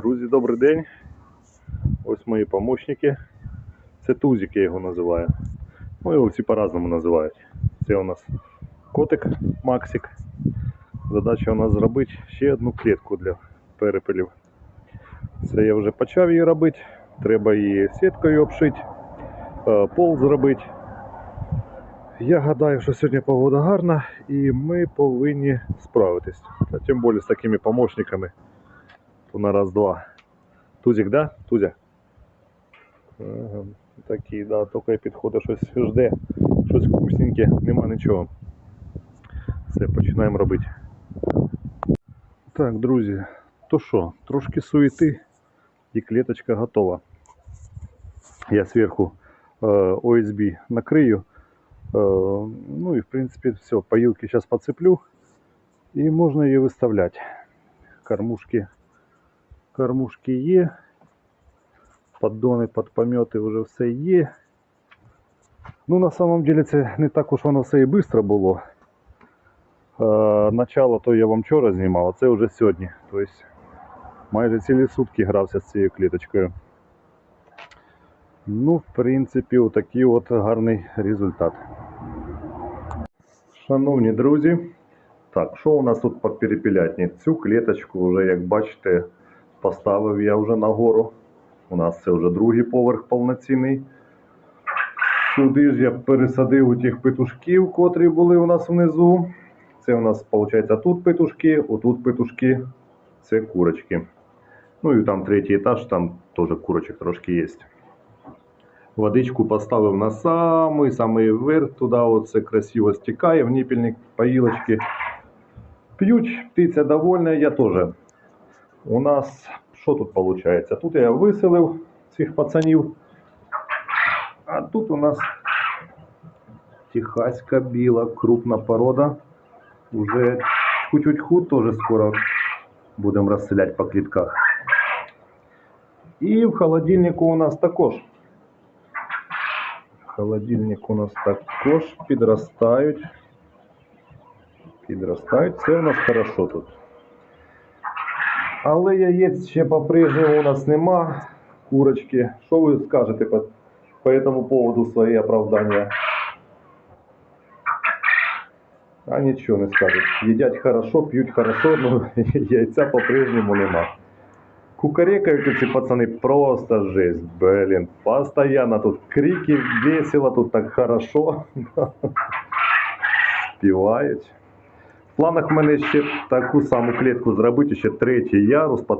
Друзі, добрий день. Ось мої помощники. Це Тузик, я його називаю. Ну, його всі по-разному називають. Це у нас котик Максик. Задача у нас зробити ще одну клітку для перепелів. Це я вже почав її робити. Треба її сіткою обшити, е, пол зробити. Я гадаю, що сьогодні погода гарна і ми повинні справитись. Тим більше з такими помощниками. На раз-два. Тузик, да? Тузя? Ага, такий, да, тільки підходить щось жде, щось вкусненьке, нема нічого. Все, починаємо робити. Так, друзі, то що, трошки суєти і клеточка готова. Я зверху е, ОСБ накрию. Е, ну і в принципі все, поилки сейчас подцеплю і можна її виставляти. Кормушки кормушки є, поддони, подпомети вже все є. Ну, на самом деле це не так уж воно все і швидко було. Е, начало то я вам вчора знімав, а це вже сьогодні. Тобто майже цілі сутки грався з цією кліточкою. Ну, в принципі, отакий от гарний результат. Шановні друзі, так, що у нас тут по перепілятні? Цю клеточку вже, як бачите, поставив я вже нагору. У нас це вже другий поверх повноцінний. Сюди ж я пересадив у тих петушків, котрі були у нас внизу. Це у нас, виходить, тут петушки, отут петушки, це курочки. Ну і там третій етаж, там теж курочок трошки є. Водичку поставив на самий самий верх, туди оце красиво стікає в ніпільник, поїлочки. П'ють, птиця довольна, я теж. У нас що тут виходить? Тут я виселив цих пацанів. А тут у нас техаська біла, крупна порода. Уже тьху-тьху теж скоро будемо розселяти по клітках. І в холодильнику у нас також. Холодильник у нас також підростають. Підростають. Це у нас хорошо тут. Але яєць ще по-прежньому у нас нема. Курочки. Що ви скажете по, по этому поводу свои оправдания? А нічого не скажуть. Їдять хорошо, п'ють хорошо, но яйця по-прежнему нема. Кукарекають ці пацани просто жесть, блін. Постоянно тут крики, весело, тут так хорошо. Співають. Планах в мене ще таку саму клітку зробити, ще третій ярус,